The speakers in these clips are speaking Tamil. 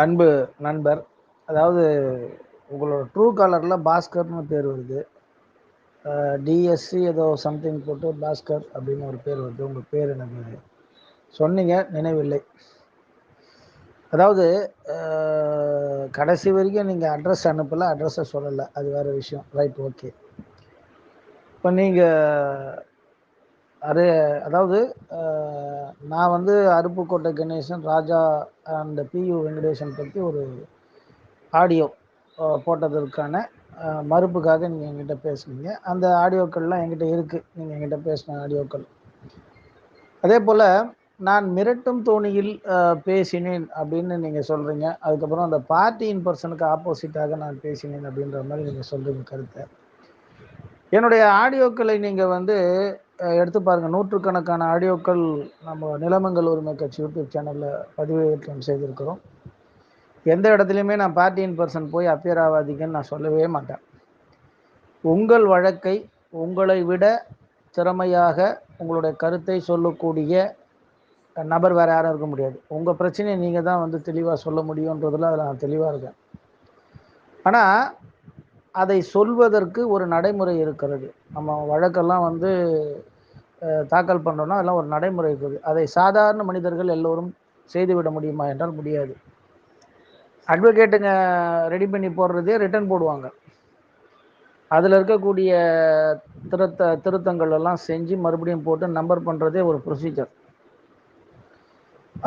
அன்பு நண்பர் அதாவது உங்களோட ட்ரூ காலரில் பாஸ்கர்னு பேர் வருது. டிஎஸ்சி ஏதோ சம்திங் போட்டு பாஸ்கர் அப்படின்னு ஒரு பேர் வருது. உங்கள் பேர் எனக்கு சொன்னீங்க நினைவில்லை. அதாவது கடைசி வரைக்கும் நீங்கள் அட்ரஸ் அனுப்பலை அட்ரஸை சொல்லலை. அது வேறு விஷயம். ரைட் ஓகே இப்போ நீங்கள் அது அதாவது நான் வந்து அருப்புக்கோட்டை கணேசன் ராஜா அண்ட் பியு வெங்கடேசன் பற்றி ஒரு ஆடியோ போட்டதற்கான மறுப்புக்காக நீங்கள் என்கிட்ட பேசுனீங்க. அந்த ஆடியோக்கள்லாம் என்கிட்ட இருக்குது நீங்கள் என்கிட்ட பேசின ஆடியோக்கள். அதே போல் நான் மிரட்டும் தோணியில் பேசினேன் அப்படின்னு நீங்கள் சொல்கிறீங்க அதுக்கப்புறம் அந்த பார்ட்டி இன் பர்சனுக்கு ஆப்போசிட்டாக நான் பேசினேன் அப்படின்ற மாதிரி நீங்கள் சொல்கிறீங்க கருத்தை. என்னுடைய ஆடியோக்களை நீங்கள் வந்து எடுத்து பாருங்கள் நூற்றுக்கணக்கான ஆடியோக்கள் நம்ம நிலமங்கள் உரிமை கட்சி யூடியூப் சேனலில் பதிவேற்றம் செய்திருக்கிறோம். எந்த இடத்துலையுமே நான் பார்ட்டியின் பர்சன் போய் அப்பியர் ஆகாதீங்கன்னு நான் சொல்லவே மாட்டேன். உங்கள் வழக்கை உங்களை விட திறமையாக உங்களுடைய கருத்தை சொல்லக்கூடிய நபர் வேறு யாரும் இருக்க முடியாது. உங்கள் பிரச்சனையை நீங்கள் தான் வந்து தெளிவாக சொல்ல முடியுன்றதில் அதில் நான் தெளிவாக இருக்கேன். ஆனால் அதை சொல்வதற்கு ஒரு நடைமுறை இருக்கிறது. நம்ம வழக்கெல்லாம் வந்து தாக்கல் பண்ணுறோன்னா அதெல்லாம் ஒரு நடைமுறை இருக்குது. அதை சாதாரண மனிதர்கள் எல்லோரும் செய்துவிட முடியுமா என்றால் முடியாது. அட்வொகேட்டுங்க ரெடி பண்ணி போடுறதே ரிட்டர்ன் போடுவாங்க. அதில் இருக்கக்கூடிய திருத்த திருத்தங்கள் எல்லாம் செஞ்சு மறுபடியும் போட்டு நம்பர் பண்ணுறதே ஒரு ப்ரொசீஜர்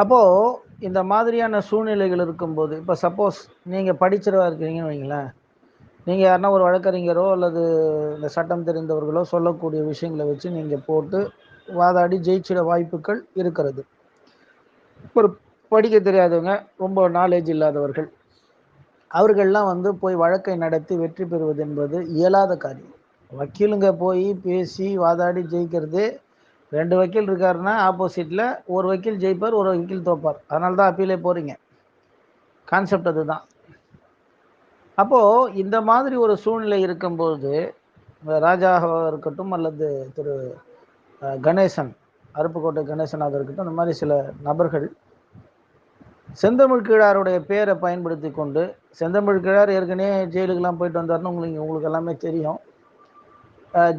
அப்போது இந்த மாதிரியான சூழ்நிலைகள் இருக்கும்போது இப்போ சப்போஸ் நீங்கள் படிச்சிருவா இருக்கிறீங்கன்னு வைங்களேன். நீங்கள் யாருன்னா ஒரு வழக்கறிஞரோ அல்லது இந்த சட்டம் தெரிந்தவர்களோ சொல்லக்கூடிய விஷயங்களை வச்சு நீங்கள் போட்டு வாதாடி ஜெயிச்சிட வாய்ப்புகள் இருக்கிறது. ஒரு படிக்க தெரியாதவங்க ரொம்ப நாலேஜ் இல்லாதவர்கள் அவர்கள்லாம் வந்து போய் வழக்கை நடத்தி வெற்றி பெறுவது என்பது இயலாத காரியம். வக்கீலுங்க போய் பேசி வாதாடி ஜெயிக்கிறதே ரெண்டு வக்கீல் இருக்காருன்னா ஆப்போசிட்டில் ஒரு வக்கீல் ஜெயிப்பார் ஒரு வக்கீல் தோப்பார். அதனால தான் அப்பீலே போகிறீங்க கான்செப்ட் அதுதான். அப்போது இந்த மாதிரி ஒரு சூழ்நிலை இருக்கும்போது இந்த ராஜாவாக இருக்கட்டும் அல்லது திரு கணேசன் அருப்புக்கோட்டை கணேசனாக இருக்கட்டும் இந்த மாதிரி சில நபர்கள் செந்தமிழ் கீழாருடைய பேரை பயன்படுத்தி கொண்டு செந்தமிழ் கீழார் ஏற்கனவே ஜெயிலுக்கெல்லாம் போயிட்டு வந்தார்னு உங்களுக்கு உங்களுக்கு எல்லாமே தெரியும்.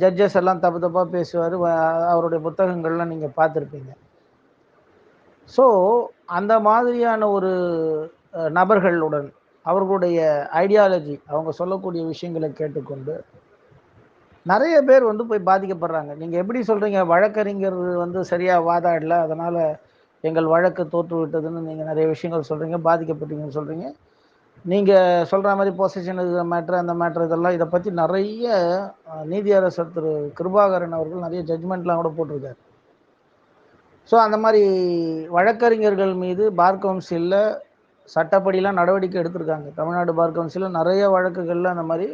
ஜட்ஜஸ் எல்லாம் தப்பு தப்பாக பேசுவார் அவருடைய புத்தகங்கள்லாம் நீங்கள் பார்த்துருப்பீங்க. ஸோ அந்த மாதிரியான ஒரு நபர்களுடன் அவர்களுடைய ஐடியாலஜி அவங்க சொல்லக்கூடிய விஷயங்களை கேட்டுக்கொண்டு நிறைய பேர் வந்து போய் பாதிக்கப்படுறாங்க. நீங்கள் எப்படி சொல்கிறீங்க வழக்கறிஞர் வந்து சரியாக வாதாடல அதனால் எங்கள் வழக்கு தோற்று விட்டதுன்னு நீங்கள் நிறைய விஷயங்கள் சொல்கிறீங்க பாதிக்கப்பட்டீங்கன்னு சொல்கிறீங்க நீங்கள் சொல்கிற மாதிரி பொசிஷன் இருக்கிற மேட்ரு அந்த மேட்ரு இதெல்லாம் இதை பற்றி நிறைய நீதியரசர் திரு. கிருபாகரன் அவர்கள் நிறைய ஜட்ஜ்மெண்ட்லாம் கூட போட்டிருக்காரு. ஸோ அந்த மாதிரி வழக்கறிஞர்கள் மீது பார் கவுன்சிலில் சட்டப்படிலாம் நடவடிக்கை எடுத்திருக்காங்க. தமிழ்நாடு பார் கவுன்சிலில் நிறைய வழக்குகளில் அந்த மாதிரி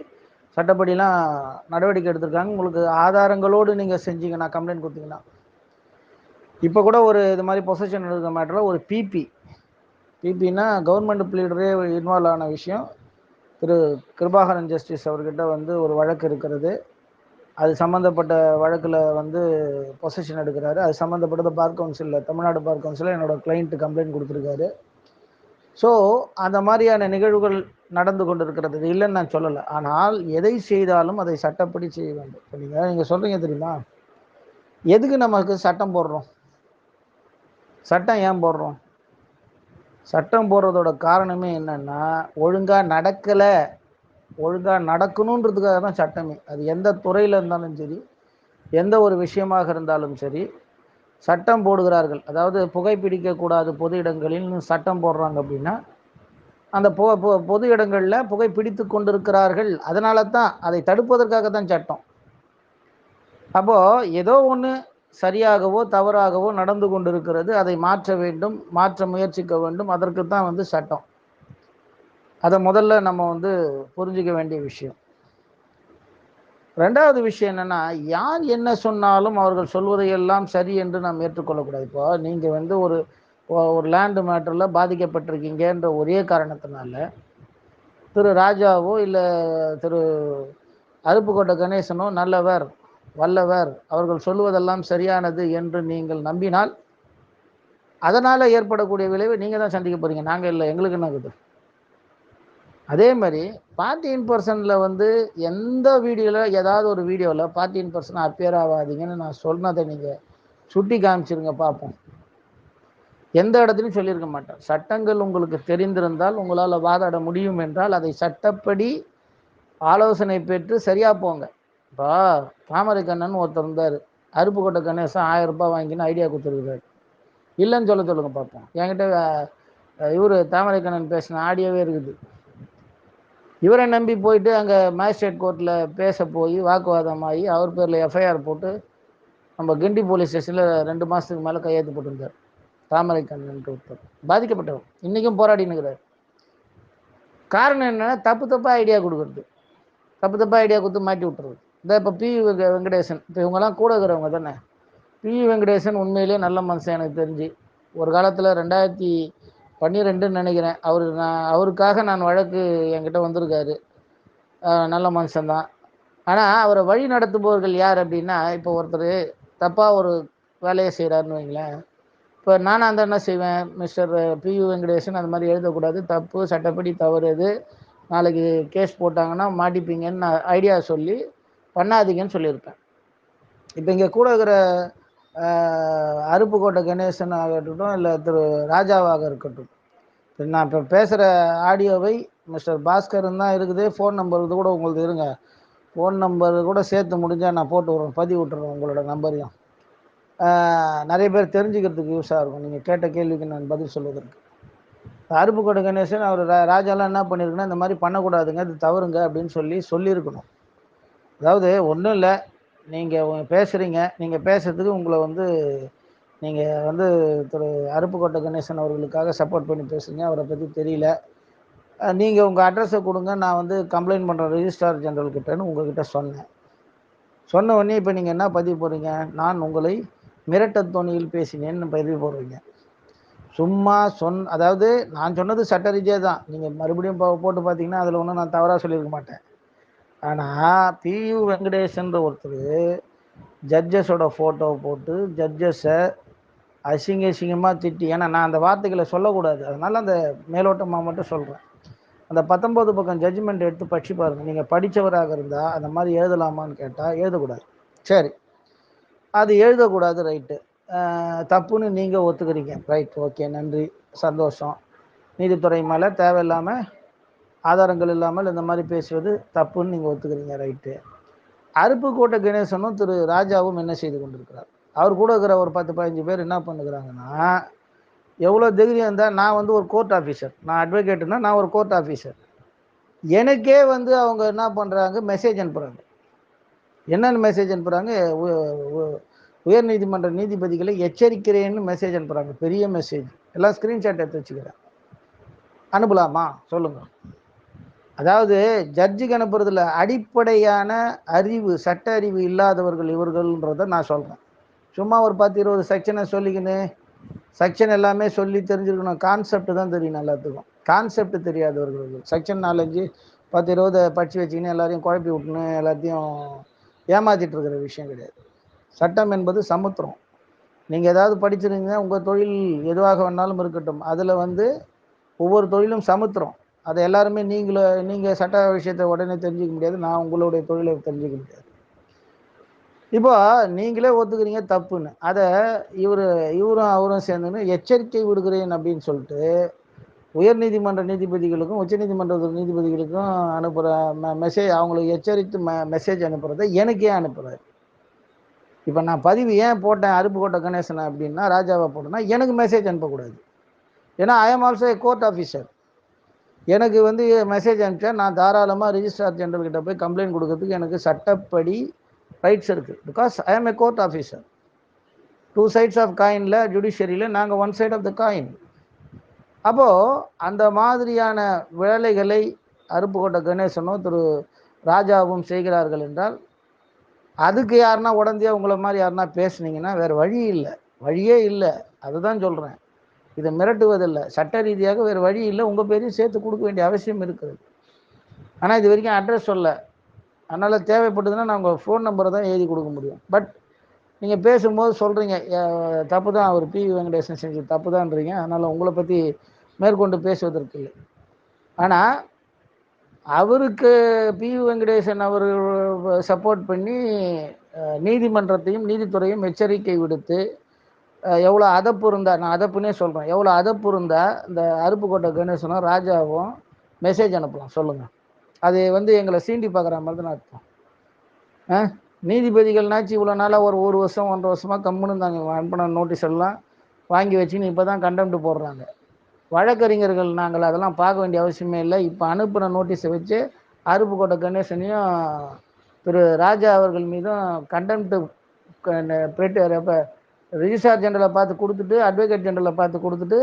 சட்டப்படிலாம் நடவடிக்கை எடுத்திருக்காங்க. உங்களுக்கு ஆதாரங்களோடு நீங்கள் செஞ்சீங்கன்னா கம்ப்ளைண்ட் கொடுத்தீங்கன்னா. இப்போ கூட ஒரு இது மாதிரி பொசஷன் எடுக்கிற மேட்டரில் ஒரு P P government pleader involve ஆன விஷயம். திரு கிருபாகரன் ஜஸ்டிஸ் அவர்கிட்ட வந்து ஒரு வழக்கு இருக்கிறது. அது சம்மந்தப்பட்ட வழக்கில் வந்து பொசிஷன் எடுக்கிறாரு. அது சம்மந்தப்பட்டது பார் கவுன்சிலில் தமிழ்நாடு பார் கவுன்சிலில் என்னோட கிளைண்ட்டு கம்ப்ளைண்ட் கொடுத்துருக்காரு. ஸோ அந்த மாதிரியான நிகழ்வுகள் நடந்து கொண்டிருக்கிறது இல்லைன்னு நான் சொல்லலை. ஆனால் எதை செய்தாலும் அதை சட்டப்படி செய்ய வேண்டும். இப்போ நீங்கள் நீங்கள் சொல்கிறீங்க தெரியுமா? எதுக்கு நமக்கு சட்டம் போடுறோம்? சட்டம் ஏன் போடுறோம்? சட்டம் போடுறதோட காரணமே என்னென்னா ஒழுங்காக நடக்கலை ஒழுங்காக நடக்கணுன்றதுக்காக தான் சட்டமே. அது எந்த துறையில் இருந்தாலும் சரி எந்த ஒரு விஷயமாக இருந்தாலும் சரி சட்டம் போடுகிறார்கள். அதாவது புகைப்பிடிக்கக்கூடாது பொது இடங்களில் சட்டம் போடுறாங்க அப்படின்னா அந்த பொ பொது இடங்களில் புகைப்பிடித்து கொண்டிருக்கிறார்கள். அதனால தான் அதை தடுப்பதற்காக தான் சட்டம். அப்போது ஏதோ ஒன்று சரியாகவோ தவறாகவோ நடந்து கொண்டிருக்கிறது. அதை மாற்ற வேண்டும் மாற்ற முயற்சிக்க வேண்டும். அதற்கு தான் வந்து சட்டம். அதை முதல்ல நம்ம வந்து புரிஞ்சிக்க வேண்டிய விஷயம். ரெண்டாவது விஷயம் என்னன்னா யார் என்ன சொன்னாலும் அவர்கள் சொல்வதை எல்லாம் சரி என்று நாம் ஏற்றுக்கொள்ளக்கூடாது. இப்போ நீங்கள் வந்து ஒரு ஒரு லேண்டு மேட்டரில் பாதிக்கப்பட்டிருக்கீங்கன்ற ஒரே காரணத்தினால திரு ராஜாவோ இல்லை திரு அருப்புக்கோட்டை கணேசனோ நல்லவர் வல்லவர் அவர்கள் சொல்வதெல்லாம் சரியானது என்று நீங்கள் நம்பினால் அதனால் ஏற்படக்கூடிய விளைவை நீங்கள் தான் சந்திக்க போகிறீங்க நாங்கள் இல்லை எங்களுக்கு என்ன இருக்குது அதே மாதிரி பார்ட்டி இன் பர்சனில் வந்து எந்த வீடியோவில் ஏதாவது ஒரு வீடியோவில் பார்ட்டி இன் பர்சன் அப்பியர் ஆகாதீங்கன்னு நான் சொன்னதை நீங்கள் சுட்டி காமிச்சிருங்க பார்ப்போம். எந்த இடத்துலையும் சொல்லியிருக்க மாட்டேன். சட்டங்கள் உங்களுக்கு தெரிந்திருந்தால் உங்களால் வாதாட முடியும் என்றால் அதை சட்டப்படி ஆலோசனை பெற்று சரியாக போங்க. இப்போ தாமரை கண்ணன் ஒருத்தர் இருந்தார். அருப்புக்கோட்டை கணேசன் ஆயிரம் ரூபாய் வாங்கின்னு ஐடியா கொடுத்துருக்காரு இல்லைன்னு சொல்ல சொல்லுங்க பார்ப்போம். என்கிட்ட இவர் தாமரை கண்ணன் பேசின ஆடியோவே இருக்குது. இவரை நம்பி போயிட்டு அங்கே மேஜிஸ்ட்ரேட் கோர்ட்டில் பேச போய் வாக்குவாதமாகி அவர் பேரில் எஃப்ஐஆர் போட்டு நம்ம கிண்டி போலீஸ் ஸ்டேஷனில் ரெண்டு மாதத்துக்கு மேலே கையெழுத்து போட்டிருந்தார். தாமரை கண்ணன் ஒருத்தர். பாதிக்கப்பட்டவர். இன்றைக்கும் போராடினுக்கிறார் காரணம் என்னென்னா தப்பு தப்பாக ஐடியா கொடுக்குறது. தப்பு தப்பாக ஐடியா கொடுத்து மாட்டி விட்டுறது. இந்த இப்போ பி வெங்கடேசன். இப்போ இவங்கெல்லாம் கூட இருக்கிறவங்க தானே. பி வெங்கடேசன் உண்மையிலேயே நல்ல மனுஷன் எனக்கு தெரிஞ்சு. ஒரு காலத்தில் ரெண்டாயிரத்தி பன்னிரெண்டுன்னு நினைக்கிறேன். அவர் நான் அவருக்காக நான் வழக்கு என்கிட்ட வந்திருக்காரு. நல்ல மனுஷன்தான் ஆனால் அவரை வழி நடத்துபவர்கள் யார் அப்படின்னா இப்போ ஒருத்தர் தப்பாக ஒரு வேலையை செய்கிறாருன்னு வைங்களேன். இப்போ நானாக இருந்தால் என்ன செய்வேன்? மிஸ்டர் பியு வெங்கடேசன் அந்த மாதிரி எழுதக்கூடாது. தப்பு சட்டப்படி தவறு இது நாளைக்கு கேஸ் போட்டாங்கன்னா மாட்டிப்பீங்கன்னு நான் ஐடியா சொல்லி பண்ணாதீங்கன்னு சொல்லியிருப்பேன். இப்போ இங்கே கூட இருக்கிற அருப்புக்கோட்டை கணேசன் ஆகட்டும் இல்லை திரு ராஜாவாக இருக்கட்டும். நான் இப்போ பேசுகிற ஆடியோவை மிஸ்டர் பாஸ்கரன் தான் இருக்குது. ஃபோன் நம்பர் இது கூட உங்களுக்கு இருங்க. ஃபோன் நம்பர் கூட சேர்த்து முடிஞ்சால் நான் போட்டு விட்றேன் பதிவு விட்டுறேன் உங்களோட நம்பரையும். நிறைய பேர் தெரிஞ்சுக்கிறதுக்கு யூஸாக இருக்கும். நீங்கள் கேட்ட கேள்விக்கு நான் பதில் சொல்வதற்கு. அருப்புக்கோட்டை கணேசன் அவர் ராஜாலாம் என்ன பண்ணியிருக்குன்னா இந்த மாதிரி பண்ணக்கூடாதுங்க இது தவறுங்க அப்படின்னு சொல்லி சொல்லியிருக்கணும். அதாவது ஒன்றும் இல்லை நீங்கள் பேசுகிறீங்க நீங்கள் பேசுகிறதுக்கு உங்களை வந்து நீங்கள் வந்து திரு அருப்புக்கோட்டை கணேசன் அவர்களுக்காக சப்போர்ட் பண்ணி பேசுகிறீங்க அவரை பற்றி தெரியல. நீங்கள் உங்கள் அட்ரஸை கொடுங்க. நான் வந்து கம்ப்ளைண்ட் பண்ணுறேன் ரிஜிஸ்ட்ரார் ஜெனரல் கிட்டேன்னு உங்ககிட்ட சொன்னேன். சொன்ன உடனே இப்போ நீங்கள் என்ன பதிவு போகிறீங்க நான் உங்களை மிரட்ட தோணியில் பேசினேன்னு பதிவு போடுறீங்க. சும்மா சொன் அதாவது நான் சொன்னது சட்ட ரீதியாக தான் நீங்கள் மறுபடியும் போட்டு பார்த்தீங்கன்னா அதில் ஒன்றும் நான் தவறாக சொல்லியிருக்க மாட்டேன். ஆனால் பியு வெங்கடேஷன்ற ஒருத்தர் ஜட்ஜஸோட ஃபோட்டோவை போட்டு ஜட்ஜஸை அசிங்க அசிங்கமாக திட்டி ஏன்னா நான் அந்த வார்த்தைகளை சொல்லக்கூடாது. அதனால் அந்த மேலோட்டமாக மட்டும் சொல்கிறேன் அந்த பத்தொம்போது பக்கம் ஜட்ஜ்மெண்ட் எடுத்து படிச்சு பாருங்கள் நீங்கள் படித்தவராக இருந்தால் அந்த மாதிரி எழுதலாமான்னு கேட்டால் எழுதக்கூடாது. சரி. அது எழுதக்கூடாது ரைட்டு தப்புன்னு நீங்கள் ஒத்துக்கிறீங்க. ரைட் ஓகே நன்றி. சந்தோஷம். நீதித்துறை மேலே தேவையில்லாமல் ஆதாரங்கள் இல்லாமல் இந்த மாதிரி பேசுவது தப்புன்னு நீங்கள் ஒத்துக்கிறீங்க ரைட்டு அருப்புக்கோட்டை கணேசனும் திரு ராஜாவும் என்ன செய்து கொண்டிருக்கிறார்? அவர் கூட இருக்கிற ஒரு பத்து பதினஞ்சு பேர் என்ன பண்ணுகிறாங்கன்னா எவ்வளோ தைரியம் இருந்தால் நான் வந்து ஒரு கோர்ட் ஆஃபீஸர் நான் அட்வொகேட்டுனா நான் ஒரு கோர்ட் ஆஃபீஸர் எனக்கே வந்து அவங்க என்ன பண்ணுறாங்க மெசேஜ் அனுப்புகிறாங்க என்னென்ன மெசேஜ் அனுப்புகிறாங்க உயர் நீதிமன்ற நீதிபதிகளை எச்சரிக்கிறேன்னு மெசேஜ் அனுப்புகிறாங்க பெரிய மெசேஜ் எல்லாம் ஸ்க்ரீன்ஷாட் எடுத்து வச்சுக்கிறேன் அனுப்பலாமா? சொல்லுங்கள் அதாவது ஜட்ஜுக்கு அனுப்புறதுல அடிப்படையான அறிவு சட்ட அறிவு இல்லாதவர்கள் இவர்கள்ன்றதை நான் சொல்கிறேன் சும்மா ஒரு பத்து இருபது செக்ஷனை சொல்லிக்கின்னு செக்ஷன் எல்லாமே சொல்லி தெரிஞ்சிருக்கணும். கான்செப்ட் தான் தெரியும் எல்லாத்துக்கும். கான்செப்ட் தெரியாதவர்கள். செக்ஷன் நாலஞ்சு பத்து இருபது படித்து வச்சுக்கின்னு எல்லாரையும் குழப்பி விட்டுன்னு எல்லாத்தையும் ஏமாற்றிட்டு இருக்கிற விஷயம் கிடையாது. சட்டம் என்பது சமுத்திரம். நீங்கள் ஏதாவது படிச்சிருந்தீங்கன்னா உங்கள் தொழில் எதுவாக வேணாலும் இருக்கட்டும். அதில் வந்து ஒவ்வொரு தொழிலும் சமுத்திரம். அதை எல்லாருமே நீங்களும் நீங்கள் சட்ட விஷயத்தை உடனே தெரிஞ்சிக்க முடியாது. நான் உங்களுடைய தொழிலை தெரிஞ்சிக்க முடியாது. இப்போ நீங்களே ஒத்துக்கிறீங்க தப்புன்னு. அதை இவர் இவரும் அவரும் சேர்ந்துன்னு எச்சரிக்கை விடுகிறேன் அப்படின்னு சொல்லிட்டு உயர்நீதிமன்ற நீதிபதிகளுக்கும் உச்சநீதிமன்ற நீதிபதிகளுக்கும் அனுப்புகிற மெ மெசேஜ் அவங்களுக்கு எச்சரித்து மெ மெசேஜ் அனுப்புகிறத எனக்கே அனுப்புகிறாரு இப்போ நான் பதிவு ஏன் போட்டேன் அருப்புக்கோட்டை கணேசன் அப்படின்னா ராஜாவை போட்டேன்னா எனக்கு மெசேஜ் அனுப்பக்கூடாது. ஏன்னா I am also a court officer எனக்கு வந்து மெசேஜ் அனுப்பிச்சா நான் தாராளமாக ரிஜிஸ்ட்ரார் ஜெனரல் கிட்ட போய் கம்ப்ளைண்ட் கொடுக்கறதுக்கு எனக்கு சட்டப்படி ரைட்ஸ் இருக்குது because I am a court officer two sides of காயினில் ஜுடிஷியரியில் நாங்கள் one side of the coin அப்போது அந்த மாதிரியான வேலைகளை அருப்புக்கோட்டை கணேசனும் திரு ராஜாவும் செய்கிறார்கள் என்றால் அதுக்கு யாருன்னா உடந்தையாக உங்களை மாதிரி யாருன்னா பேசுனீங்கன்னா வேறு வழி இல்லை. வழியே இல்லை. அதுதான் சொல்கிறேன் இதை மிரட்டுவதில்லை. சட்ட ரீதியாக வேறு வழி இல்லை. உங்கள் பேரையும் சேர்த்து கொடுக்க வேண்டிய அவசியம் இருக்குது ஆனால் இது வரைக்கும் அட்ரஸ் சொல்ல. அதனால் தேவைப்பட்டதுன்னா நான் உங்கள் ஃபோன் நம்பரை தான் எழுதி கொடுக்க முடியும். பட் நீங்கள் பேசும்போது சொல்கிறீங்க தப்பு தான் அவர் பி வெங்கடேசன் செஞ்சது தப்பு தான்றீங்க அதனால் உங்களை பற்றி மேற்கொண்டு பேசுவதற்கு இல்லை. ஆனால் அவருக்கு பி வெங்கடேசன் அவர் சப்போர்ட் பண்ணி நீதிமன்றத்தையும் நீதித்துறையும் எச்சரிக்கை விடுத்து எவ்வளோ அதப்பு இருந்தால் நான் அதப்புனே சொல்கிறேன் எவ்வளோ அதப்பு இருந்தால் இந்த அருப்புக்கோட்டை கணேசனும் ராஜாவும் மெசேஜ் அனுப்பலாம். சொல்லுங்கள் அது வந்து எங்களை சீண்டி பார்க்குற மாதிரி தான் அர்த்தம். ஆ நீதிபதிகள்னாச்சு இவ்வளோ நாளாக ஒரு ஒரு வருஷம் ஒன்றரை வருஷமாக கம்முன்னு இருந்தாங்க. அனுப்பின நோட்டீஸ் எல்லாம் வாங்கி வச்சுன்னு இப்போ தான் கண்டெம்ட் போடுறாங்க. வழக்கறிஞர்கள் நாங்கள் அதெல்லாம் பார்க்க வேண்டிய அவசியமே இல்லை. இப்போ அனுப்பின நோட்டீஸை வச்சு அருப்புக்கோட்டை கணேசனையும் திரு ராஜா அவர்கள் மீதும் கண்டெம்ட் இப்போ ரிஜிஸ்ட்ரார் ஜெனரலை பார்த்து கொடுத்துட்டு அட்வொகேட் ஜெனரலை பார்த்து கொடுத்துட்டு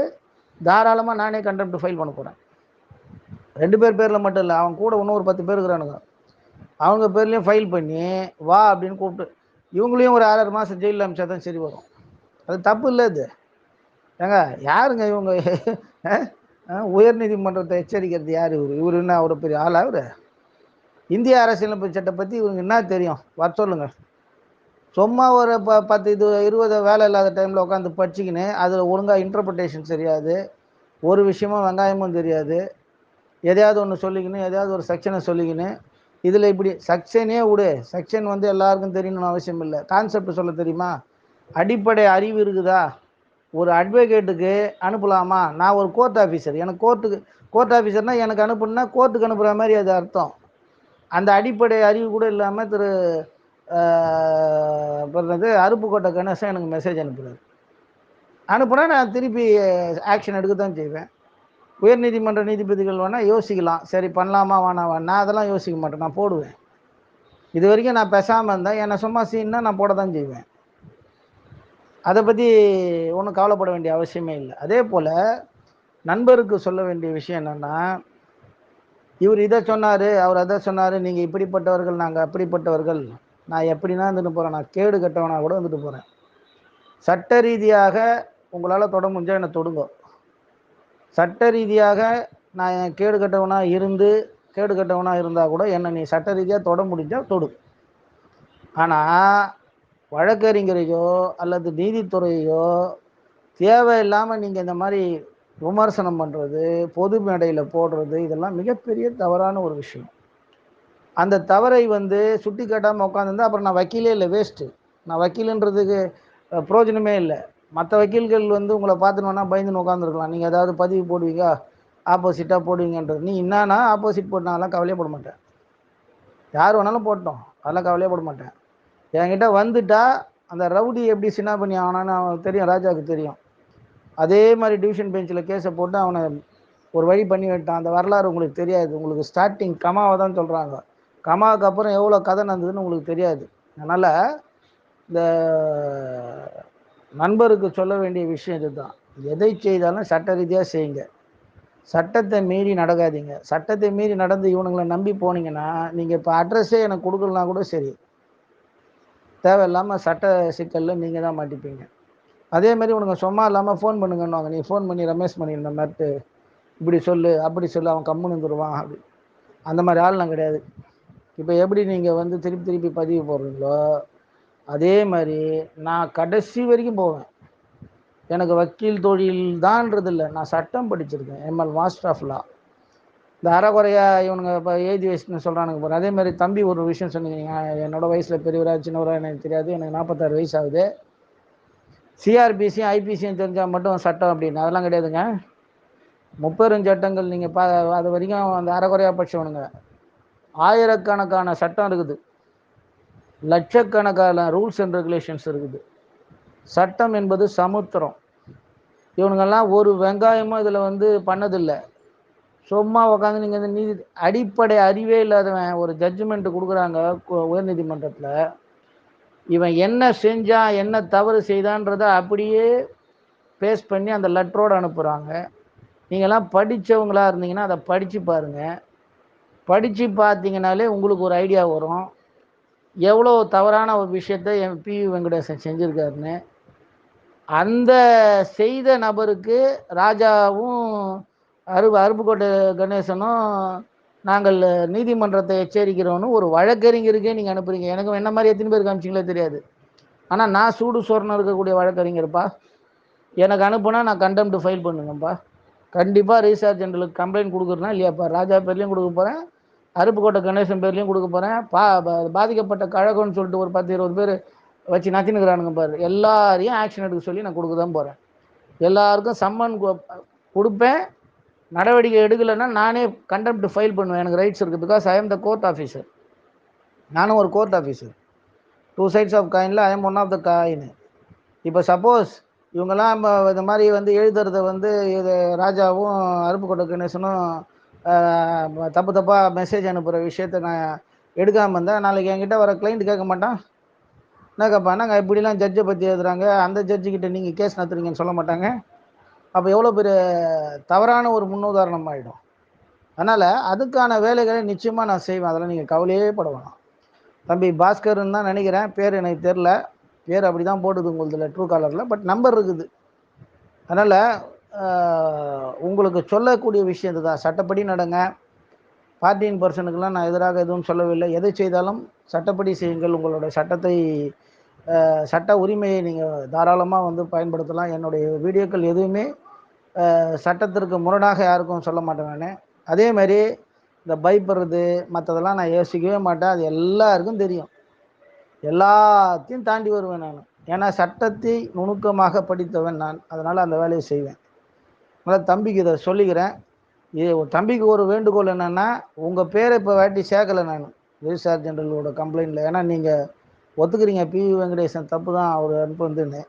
தாராளமாக நானே கண்டெம்ட் ஃபைல் பண்ண போகிறேன் ரெண்டு பேர் பேரில் மட்டும் இல்லை அவன் கூட இன்னும் ஒரு பத்து பேர் இருக்கிறானுங்க. அவங்க பேர்லேயும் ஃபைல் பண்ணி வா அப்படின்னு கூப்பிட்டு இவங்களையும் ஒரு ஆறாறு மாதம் ஜெயிலில் அமிச்சா தான் சரி வரும். அது தப்பு இல்லை இது ஏங்க யாருங்க இவங்க? உயர் நீதிமன்றத்தை எச்சரிக்கிறது யார் இவர்? இவர் என்ன அவ்வளோ பெரிய ஆளா இவர் இந்திய அரசியலமைப்பு சட்டத்தை பற்றி இவங்க என்ன தெரியும்? வர சொல்லுங்கள் சும்மா ஒரு ப பத்து இது இருபது வேலை இல்லாத டைமில் உட்காந்து படிச்சுக்கின்னு அதில் ஒழுங்காக இன்டர்பிரிட்டேஷன் தெரியாது. ஒரு விஷயமும் வெங்காயமும் தெரியாது. எதையாவது ஒன்று சொல்லிக்கின்னு எதையாவது ஒரு செக்ஷனை சொல்லிக்கின்னு. இதில் இப்படி செக்ஷனே விடு. செக்ஷன் வந்து எல்லாருக்கும் தெரியணும்னு அவசியம் இல்லை. கான்செப்ட் சொல்ல தெரியுமா? அடிப்படை அறிவு இருக்குதா? ஒரு அட்வொகேட்டுக்கு அனுப்பலாமா? நான் ஒரு கோர்ட் ஆஃபீஸர் எனக்கு கோர்ட்டுக்கு கோர்ட் ஆஃபீஸர்னா எனக்கு அனுப்புனா கோர்ட்டுக்கு அனுப்புகிற மாதிரி அது அர்த்தம். அந்த அடிப்படை அறிவு கூட இல்லாமல் திரு பிறகு அருப்புக்கோட்டை கணேசன் எனக்கு மெசேஜ் அனுப்புகிறார் அனுப்புனா நான் திருப்பி ஆக்ஷன் எடுக்க தான் செய்வேன். உயர்நீதிமன்ற நீதிபதிகள் வேணால் யோசிக்கலாம். சரி பண்ணலாமா வேணாம்? நான் அதெல்லாம் யோசிக்க மாட்டேன். நான் போடுவேன். இது வரைக்கும் நான் பேசாமல் இருந்தேன். என்னை சும்மா சீன்னா நான் போட தான் செய்வேன். அதை பற்றி ஒன்றும் கவலைப்பட வேண்டிய அவசியமே இல்லை. அதே போல் நண்பருக்கு சொல்ல வேண்டிய விஷயம் என்னென்னா இவர் இதை சொன்னார் அவர் அதை சொன்னார் நீங்கள் இப்படிப்பட்டவர்கள் நாங்கள் அப்படிப்பட்டவர்கள். நான் எப்படின்னா இருந்துட்டு போகிறேன் நான் கேடு கட்டவனா கூட வந்துட்டு போகிறேன் சட்ட ரீதியாக உங்களால் தொட முடிஞ்சால் என்னை தொடுங்க. சட்ட ரீதியாக நான் என் கேடு கட்டவனாக இருந்து கேடு கட்டவனாக இருந்தால் கூட என்னை நீ சட்ட ரீதியாக தொட முடிஞ்சால் தொடு. ஆனால் வழக்கறிஞரையோ அல்லது நீதித்துறையோ தேவையில்லாமல் நீங்கள் இந்த மாதிரி விமர்சனம் பண்ணுறது பொது மேடையில் போடுறது இதெல்லாம் மிகப்பெரிய தவறான ஒரு விஷயம். அந்த தவறை வந்து சுட்டி காட்டாமல் உட்காந்துருந்தா அப்புறம் நான் வக்கீலே இல்லை வேஸ்ட்டு நான் வக்கீலுன்றதுக்கு அஹ், பிரயோஜனமே இல்லை. மற்ற வக்கீல்கள் வந்து உங்களை பார்த்துனோன்னா பயந்துன்னு உட்காந்துருக்கலாம் நீங்கள் ஏதாவது பதிவு போடுவீங்க ஆப்போசிட்டாக போடுவீங்கன்றது. நீ என்னன்னா ஆப்போசிட் போட்டாலாம் கவலையே போட மாட்டேன். யார் வேணாலும் போட்டோம் அதெல்லாம் கவலையே போட மாட்டேன். என்கிட்ட வந்துட்டா அந்த ரவுடி எப்படி சின்ன பண்ணி ஆனான்னு அவனுக்கு தெரியும் ராஜாவுக்கு தெரியும். அதே மாதிரி டிவிஷன் பெஞ்சில் கேஸை போட்டு அவனை ஒரு வழி பண்ணி விட்டான். அந்த வரலாறு உங்களுக்கு தெரியாது. உங்களுக்கு ஸ்டார்டிங் கமாவை தான் சொல்கிறாங்க கமாவுக்கு அப்புறம் எவ்வளோ கதை நடந்ததுன்னு உங்களுக்கு தெரியாது. அதனால் இந்த நண்பருக்கு சொல்ல வேண்டிய விஷயம் இதுதான். எதை செய்தாலும் சட்ட ரீதியாக செய்யுங்க. சட்டத்தை மீறி நடக்காதீங்க. சட்டத்தை மீறி நடந்து இவனுங்களை நம்பி போனீங்கன்னா நீங்கள் இப்போ அட்ரஸே எனக்கு கொடுக்கலனா கூட சரி. தேவையில்லாமல் சட்ட சிக்கலில் நீங்கள் தான் மாட்டிப்பீங்க. அதே மாதிரி உனக்கு சும்மா இல்லாமல் ஃபோன் பண்ணுங்கன்னுவாங்க. நீ ஃபோன் பண்ணி ரமேஷ் பண்ணி இந்த மாதிரி இப்படி சொல்லு அப்படி சொல்லு அவன் கம்முன்னு இருந்துருவான் அப்படி. அந்த மாதிரி ஆள் நான் கிடையாது. இப்போ எப்படி நீங்கள் வந்து திருப்பி திருப்பி பதிவு போடுறீங்களோ அதே மாதிரி நான் கடைசி வரைக்கும் போவேன். எனக்கு வக்கீல் தொழில் தான்றது இல்லை. நான் சட்டம் படிச்சிருக்கேன். எம்எல் மாஸ்டர் ஆஃப் லா இந்த அறகுறையா இவனுங்க இப்போ ஏஜ் வயசுன்னு சொல்கிறானுங்க பாரு. அதே மாதிரி தம்பி ஒரு விஷயம் சொன்னீங்க. என்னோடய வயசில் பெரியவரா சின்னவரா எனக்கு தெரியாது. எனக்கு நாற்பத்தாறு வயசு ஆகுது. சிஆர்பிசியும் ஐபிசியும் தெரிஞ்சால் மட்டும் சட்டம் அப்படின்னு. அதெல்லாம் கிடையாதுங்க. முப்பெரும் சட்டங்கள் நீங்கள் பா அது வரைக்கும் அந்த அறகுறையாக படிச்சவனுங்க. ஆயிரக்கணக்கான சட்டம் இருக்குது. லட்சக்கணக்கான ரூல்ஸ் அண்ட் ரெகுலேஷன்ஸ் இருக்குது. சட்டம் என்பது சமுத்திரம். இவனுங்கெல்லாம் ஒரு வெங்காயமும் இதில் வந்து பண்ணதில்லை. சும்மா உட்காந்து நீங்கள் இந்த நீதி அடிப்படை அறிவே இல்லாதவன் ஒரு ஜட்ஜ்மெண்ட் கொடுக்குறாங்க உயர்நீதிமன்றத்தில். இவன் என்ன செஞ்சான் என்ன தவறு செய்தான்றதை அப்படியே பேஸ் பண்ணி அந்த லெட்டரோடு அனுப்புகிறாங்க நீங்கள்லாம் படித்தவங்களா இருந்தீங்கன்னா அதை படித்து பாருங்கள் படித்து பார்த்தீங்கனாலே உங்களுக்கு ஒரு ஐடியா வரும். எவ்வளோ தவறான ஒரு விஷயத்தை என் பி வெங்கடேசன் செஞ்சுருக்காருன்னு. அந்த செய்த நபருக்கு ராஜாவும் அரு அருப்புக்கோட்டை கணேசனும் நாங்கள் நீதிமன்றத்தை எச்சரிக்கிறோன்னு ஒரு வழக்கறிஞருக்கே நீங்கள் அனுப்புறீங்க. எனக்கு என்ன மாதிரி எத்தனை பேர் காமிச்சிங்களே தெரியாது. ஆனால் நான் சூடு சொரணம் இருக்கக்கூடிய வழக்கறிஞர்ப்பா. எனக்கு அனுப்புனா நான் கண்டெம்ட் ஃபைல் பண்ணுங்கப்பா கண்டிப்பாக ரீசார்ஜ் ஜென்ரலுக்கு கம்ப்ளைண்ட் கொடுக்குறேன்னா இல்லையாப்பா? ராஜா பேர்லேயும் கொடுக்க போகிறேன் அருப்புக்கோட்டை கணேசன் பேர்லேயும் கொடுக்க போகிறேன் பா பாதிக்கப்பட்ட கழகம்னு சொல்லிட்டு ஒரு பத்து இருபது பேர் வச்சு நத்தினுக்கிறானுங்க பாரு. எல்லாரையும் ஆக்ஷன் எடுக்க சொல்லி நான் கொடுக்க தான் போகிறேன் எல்லாருக்கும் சம்மன் கொடுப்பேன். நடவடிக்கை எடுக்கலைன்னா நானே கண்டெம்ட் ஃபைல் பண்ணுவேன். எனக்கு ரைட்ஸ் இருக்குது because I am the court officer நானும் ஒரு court officer two sides of காயினில் I am one of the coin இப்போ சப்போஸ் இவங்கெல்லாம் இந்த மாதிரி வந்து எழுதுறத வந்து இது ராஜாவும் அருப்புக்கோட்டை கணேசனும் தப்பு தப்பாக மெசேஜ் அனுப்புகிற விஷயத்த நான் எடுக்காமல் இருந்தேன் நாளைக்கு என்கிட்ட வர கிளைண்ட் கேட்க மாட்டான். என்ன நாங்கள் இப்படிலாம் ஜட்ஜை பற்றி எழுதுறாங்க? அந்த ஜட்ஜுக்கிட்ட நீங்கள் கேஸ் நடத்துறீங்கன்னு சொல்ல மாட்டாங்க. அப்போ எவ்வளோ பெரிய தவறான ஒரு முன்னுதாரணம் ஆகிடும் அதனால் அதுக்கான வேலைகளை நிச்சயமாக நான் செய்வேன். அதெல்லாம் நீங்கள் கவலையே பட வேணாம் தம்பி பாஸ்கர்னு தான் நினைக்கிறேன். பேர் எனக்கு தெரில பேர் அப்படி தான் போடுது உங்களுதில் ட்ரூ காலரில் பட் நம்பர் இருக்குது. அதனால் உங்களுக்கு சொல்லக்கூடிய விஷயம் இதுதான். சட்டப்படி நடங்க. பார்ட்டியின் பர்சனுக்கெல்லாம் நான் எதிராக எதுவும் சொல்லவில்லை. எதை செய்தாலும் சட்டப்படி செய்யுங்கள். உங்களோட சட்டத்தை சட்ட உரிமையை நீங்கள் தாராளமாக வந்து பயன்படுத்தலாம். என்னுடைய வீடியோக்கள் எதுவுமே சட்டத்திற்கு முரணாக யாருக்கும் சொல்ல மாட்டேன் நான். அதே மாதிரி இந்த பயப்படுறது மற்றதெல்லாம் நான் யோசிக்கவே மாட்டேன். அது எல்லாருக்கும் தெரியும். எல்லாத்தையும் தாண்டி வருவேன் நான். ஏன்னா சட்டத்தை நுணுக்கமாக படித்தவன் நான். அதனால் அந்த வேலையை செய்வேன். முதல்ல தம்பிக்கு இதை சொல்லிக்கிறேன். இது ஒரு தம்பிக்கு ஒரு வேண்டுகோள் என்னென்னா உங்கள் பேரை இப்போ வாட்டி சேர்க்கலை நான். ரிஜிஸ்டார் ஜெனரலோட கம்ப்ளைண்ட்டில் ஏன்னா நீங்கள் ஒத்துக்கிறீங்க. பிவி வெங்கடேசன் தப்பு தான் அவர் அனுப்பு வந்துன்னு.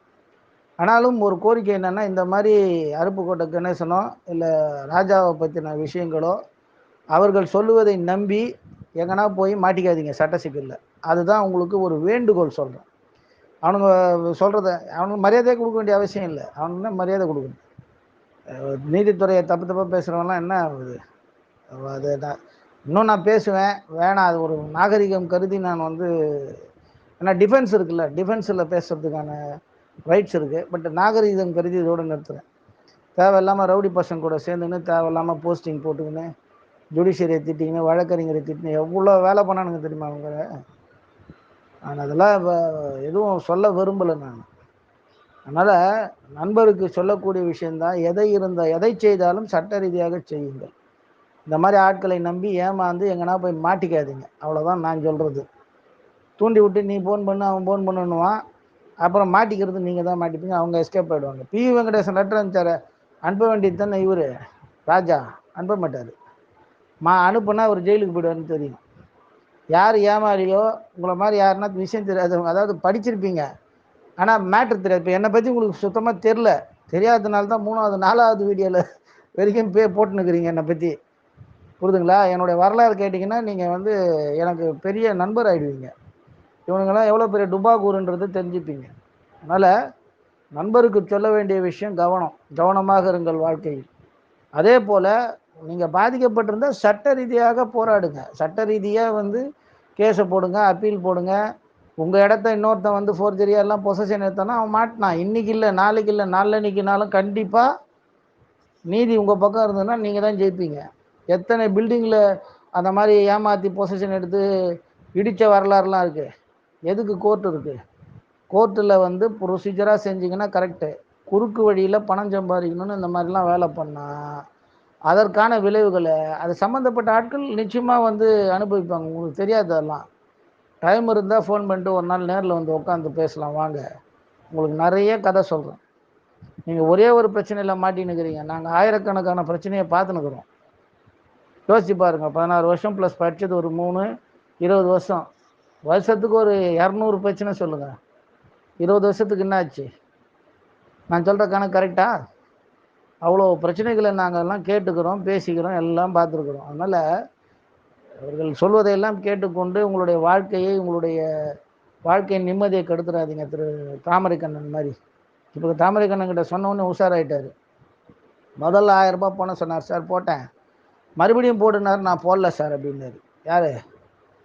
ஆனாலும் ஒரு கோரிக்கை என்னென்னா இந்த மாதிரி அருப்புக்கோட்டை கணேசனோ இல்லை ராஜாவை பற்றின விஷயங்களோ அவர்கள் சொல்லுவதை நம்பி எங்கன்னா போய் மாட்டிக்காதீங்க சட்ட சிக்கலில் அதுதான் உங்களுக்கு ஒரு வேண்டுகோள் சொல்கிறேன் அவனுங்க சொல்கிறத அவனுக்கு மரியாதையே கொடுக்க வேண்டிய அவசியம் இல்லை. அவனுக்கு மரியாதை கொடுக்கணும்? நீதித்துறையை தப்பு தப்பாக பேசுகிறவங்களாம் என்ன ஆகுது? அது நான் இன்னும் நான் பேசுவேன். வேணாம் அது ஒரு நாகரிகம் கருதி நான் வந்து ஏன்னா டிஃபென்ஸ் இருக்குல்ல டிஃபென்ஸில் பேசுகிறதுக்கான ரைட்ஸ் இருக்குது பட் நாகரிகம் கருதி இதோட நிறுத்துகிறேன் தேவையில்லாமல் ரவுடி பசங்க கூட சேர்ந்துன்னு தேவையில்லாமல் போஸ்டிங் போட்டுக்கின்னு ஜுடிஷியரியை திட்டிங்கன்னு வழக்கறிஞரை திட்டின்னு எவ்வளோ வேலை பண்ணானுங்க தெரியுமா அவங்க? ஆனால் அதெல்லாம் எதுவும் சொல்ல விரும்பலை நான். அதனால் நண்பருக்கு சொல்லக்கூடிய விஷயந்தான் எதை இருந்த எதை செய்தாலும் சட்ட ரீதியாக செய்யுங்கள். இந்த மாதிரி ஆட்களை நம்பி ஏமாந்து எங்கன்னா போய் மாட்டிக்காதீங்க. அவ்வளோதான் நான் சொல்கிறது தூண்டி விட்டு நீ ஃபோன் பண்ணு அவன் ஃபோன் பண்ணுன்னுவான். அப்புறம் மாட்டிக்கிறது நீங்கள் தான் மாட்டிப்பீங்க அவங்க எஸ்கேப் ஆகிடுவாங்க பி. வெங்கடேசன் லெட்டர் அனுப்பிச்சார். அனுப்ப வேண்டியது தானே இவர்? ராஜா அனுப்ப மாட்டார். மா அனுப்புனா அவர் ஜெயிலுக்கு போயிடுவார்னு தெரியும். யார் ஏமாறியோ உங்களை மாதிரி யாருன்னா விஷயம் தெரியாதவங்க அதாவது படிச்சிருப்பீங்க. ஆனால் மேட்ரு தெரியாது. இப்போ என்னை பற்றி உங்களுக்கு சுத்தமாக தெரில தெரியாததுனால தான் மூணாவது நாலாவது வீடியோவில் வரைக்கும் பே போட்டுனுக்குறீங்க என்னை பற்றி புரிதுங்களா? என்னுடைய வரலாறு கேட்டிங்கன்னா நீங்கள் வந்து எனக்கு பெரிய நண்பர் ஆகிடுவீங்க இவனுங்கெல்லாம் எவ்வளோ பெரிய டுபாகூருன்றது தெரிஞ்சுப்பீங்க. அதனால் நண்பருக்கு சொல்ல வேண்டிய விஷயம் கவனம். கவனமாக இருங்கள் வாழ்க்கையில். அதே போல் நீங்கள் பாதிக்கப்பட்டிருந்தால் சட்ட ரீதியாக போராடுங்க. சட்ட ரீதியாக வந்து கேஸை போடுங்க அப்பீல் போடுங்க. உங்கள் இடத்த இன்னொருத்தன் வந்து ஃபோர்ஜரியா எல்லாம் பொசஷன் எடுத்தானா அவன் மாட்டினான் இன்னைக்கு இல்லை நாளைக்கு இல்லை நாளன்னைக்குனாலும் கண்டிப்பாக நீதி உங்கள் பக்கம் இருந்ததுன்னா நீங்கள் தான் ஜெயிப்பீங்க. எத்தனை பில்டிங்கில் அந்த மாதிரி ஏமாற்றி பொசஷன் எடுத்து இடித்த வரலாறுலாம் இருக்குது எதுக்கு கோர்ட் இருக்குது கோர்ட்டில் வந்து ப்ரொசீஜராக செஞ்சிங்கன்னா கரெக்டு குறுக்கு வழியில் பணம் சம்பாதிக்கணும்னு இந்த மாதிரிலாம் வேலை பண்ணால் அதற்கான விளைவுகளை அது சம்மந்தப்பட்ட ஆட்கள் நிச்சயமாக வந்து அனுபவிப்பாங்க. உங்களுக்கு தெரியாது அதெல்லாம். டைம் இருந்தால் ஃபோன் பண்ணிட்டு ஒரு நாள் நேரில் வந்து உட்காந்து பேசலாம் வாங்க. உங்களுக்கு நிறைய கதை சொல்கிறேன் நீங்கள் ஒரே ஒரு பிரச்சனையில் மாட்டின்னுக்கிறீங்க. நாங்கள் ஆயிரக்கணக்கான பிரச்சனையை பார்த்துனுக்குறோம் யோசிச்சு பாருங்க பதினாறு வருஷம் ப்ளஸ் படித்தது ஒரு மூணு இருபது வருஷம். வருஷத்துக்கு ஒரு இரநூறு பிரச்சனை சொல்லுங்கள் இருபது வருஷத்துக்கு என்ன ஆச்சு நான் சொல்கிற கணக்கு கரெக்டாக அவ்வளோ பிரச்சனைகளை நாங்கள் எல்லாம் கேட்டுக்கிறோம் பேசிக்கிறோம் எல்லாம் பார்த்துருக்குறோம். அதனால் அவர்கள் சொல்வதையெல்லாம் கேட்டுக்கொண்டு உங்களுடைய வாழ்க்கையை உங்களுடைய வாழ்க்கையின் நிம்மதியை கெடுத்துடாதீங்க திரு தாமரைக்கண்ணன் மாதிரி. இப்போ தாமரைக்கண்ணன் கிட்ட சொன்னோன்னே உஷாராயிட்டார். முதல்ல ஆயிரம் ரூபாய் போன சொன்னார் சார் போட்டேன். மறுபடியும் போடுனார் நான் போடல சார் அப்படின்னாரு. யார்?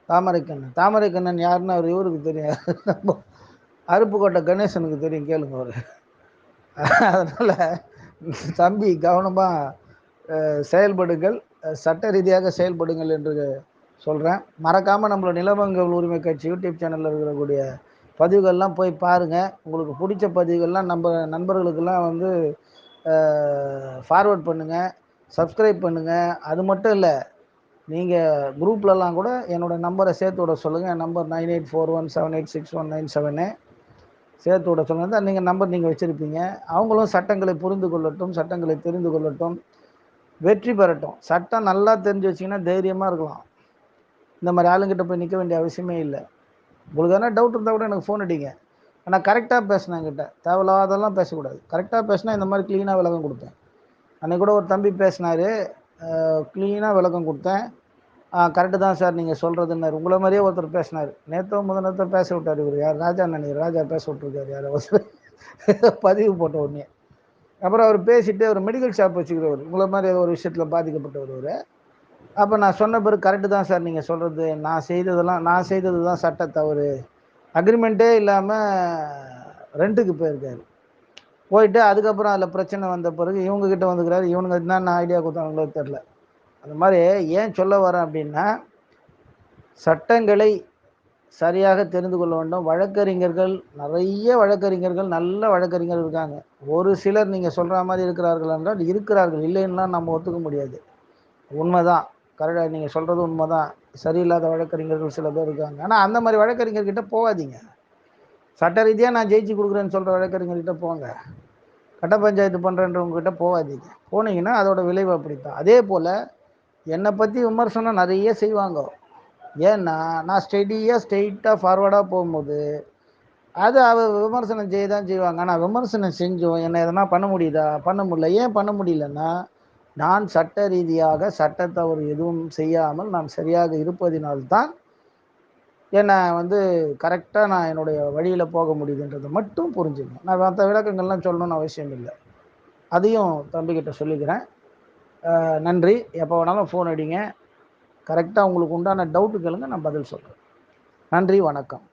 தாமரைக்கண்ணன். தாமரைக்கண்ணன் யாருன்னு அவர் இவருக்கு தெரியும் அருப்புக்கோட்டை கணேசனுக்கு தெரியும் கேளுங்க அவர். அதனால் தம்பி கவனமாக செயல்படுங்கள். சட்ட ரீதியாக செயல்படுங்கள் என்று சொல்கிறேன் மறக்காமல் நம்மளோட நிலவங்கள் உரிமை கட்சி யூடியூப் சேனலில் இருக்கக்கூடிய பதிவுகள்லாம் போய் பாருங்கள் உங்களுக்கு பிடிச்ச பதிவுகள்லாம் நம்ம நண்பர்களுக்கெல்லாம் வந்து ஃபார்வர்ட் பண்ணுங்கள் சப்ஸ்கிரைப் பண்ணுங்கள் அது மட்டும் இல்லை நீங்கள் குரூப்லலாம் கூட என்னோடய நம்பரை சேர்த்து விட சொல்லுங்கள் என் number nine eight four one seven eight six one nine seven சேர்த்து விட சொல்லுங்கள் நீங்கள் நம்பர் நீங்கள் வச்சுருப்பீங்க. அவங்களும் சட்டங்களை புரிந்து கொள்ளட்டும் சட்டங்களை தெரிந்து கொள்ளட்டும். வெற்றி பெறட்டும். சட்டம் நல்லா தெரிஞ்சு வச்சிங்கன்னா தைரியமாக இருக்கலாம். இந்த மாதிரி ஆளுங்கிட்ட போய் நிற்க வேண்டிய அவசியமே இல்லை. உங்களுக்கு எதனா டவுட் இருந்தால் கூட எனக்கு ஃபோன் அடிங்க. ஆனால் கரெக்டாக பேசினேன் என்கிட்ட. தேவையில்லாதெல்லாம் பேசக்கூடாது. கரெக்டாக பேசினா இந்த மாதிரி க்ளீனாக விளக்கம் கொடுத்தேன் அன்றைக்கி கூட ஒரு தம்பி பேசினார். க்ளீனாக விளக்கம் கொடுத்தேன். கரெக்டு தான் சார் நீங்கள் சொல்கிறதுன்னாரு உங்களை மாதிரியே ஒருத்தர் பேசினார். நேற்றோ முதல் நேரத்தோ பேச விட்டார் இவர். யார் ராஜா நினைக்கிறார் ராஜா பேச விட்ருக்காரு யாரோ பதிவு போட்ட உடனே. அப்புறம் அவர் பேசிட்டு ஒரு மெடிக்கல் ஷாப் வச்சுக்கிறவர். உங்களை மாதிரி ஒரு விஷயத்தில் பாதிக்கப்பட்டவர் அவர். அப்போ நான் சொன்ன பிறகு கரெக்டு தான் சார் நீங்கள் சொல்கிறது நான் செய்ததெல்லாம் நான் செய்தது தான் சட்ட தவறு. அக்ரிமெண்ட்டே இல்லாமல் ரெண்ட்டுக்கு போயிருக்காரு. போயிட்டு அதுக்கப்புறம் அதில் பிரச்சனை வந்த பிறகு இவங்கக்கிட்ட வந்துக்கிறாரு. இவனுங்க என்னென்ன ஐடியா கொடுத்தாங்களோ தெரில அந்த மாதிரி ஏன் சொல்ல வரேன் அப்படின்னா சட்டங்களை சரியாக தெரிந்து கொள்ள வேண்டும். வழக்கறிஞர்கள் நிறைய வழக்கறிஞர்கள் நல்ல வழக்கறிஞர்கள் இருக்காங்க. ஒரு சிலர் நீங்கள் சொல்கிற மாதிரி இருக்கிறார்கள் என்றால் இருக்கிறார்கள் இல்லைன்னா நம்ம ஒத்துக்க முடியாது. உண்மைதான். கரெக்டாக நீங்கள் சொல்கிறது உண்மை தான் சரியில்லாத வழக்கறிஞர்கள் சில பேர் இருக்காங்க. ஆனால் அந்த மாதிரி வழக்கறிஞர்கிட்ட போகாதீங்க. சட்ட ரீதியாக நான் ஜெயிச்சு கொடுக்குறேன்னு சொல்கிற வழக்கறிஞர்கிட்ட போங்க. கட்ட பஞ்சாயத்து பண்ணுறன்றவங்ககிட்ட போகாதீங்க. போனீங்கன்னா அதோட விளைவு அப்படித்தான். அதே போல் என்னை பற்றி விமர்சனம் நிறைய செய்வாங்க. ஏன்னா நான் ஸ்டெடியாக ஸ்ட்ரெயிட்டாக ஃபார்வர்டாக போகும்போது அது அவ விமர்சனம் செய்ய தான் செய்வாங்க. ஆனால் விமர்சனம் செஞ்சோம் என்ன எதனா பண்ண முடியுதா? பண்ண முடியல. ஏன் பண்ண முடியலன்னா நான் சட்ட ரீதியாக சட்டத்தவறு எதுவும் செய்யாமல் நான் சரியாக இருப்பதினால்தான் என்னை வந்து கரெக்டாக நான் என்னுடைய வழியில் போக முடியுதுன்றதை மட்டும் புரிஞ்சுக்கணும். நான் மற்ற விளக்கங்கள்லாம் சொல்லணும்னு அவசியம் இல்லை. அதையும் தம்பிக்கிட்ட சொல்லிக்கிறேன். நன்றி. எப்போ வேணாலும் ஃபோன் அடிங்க. கரெக்டாக உங்களுக்கு உண்டான டவுட்டு கேளுங்க நான் பதில் சொல்கிறேன் நன்றி வணக்கம்.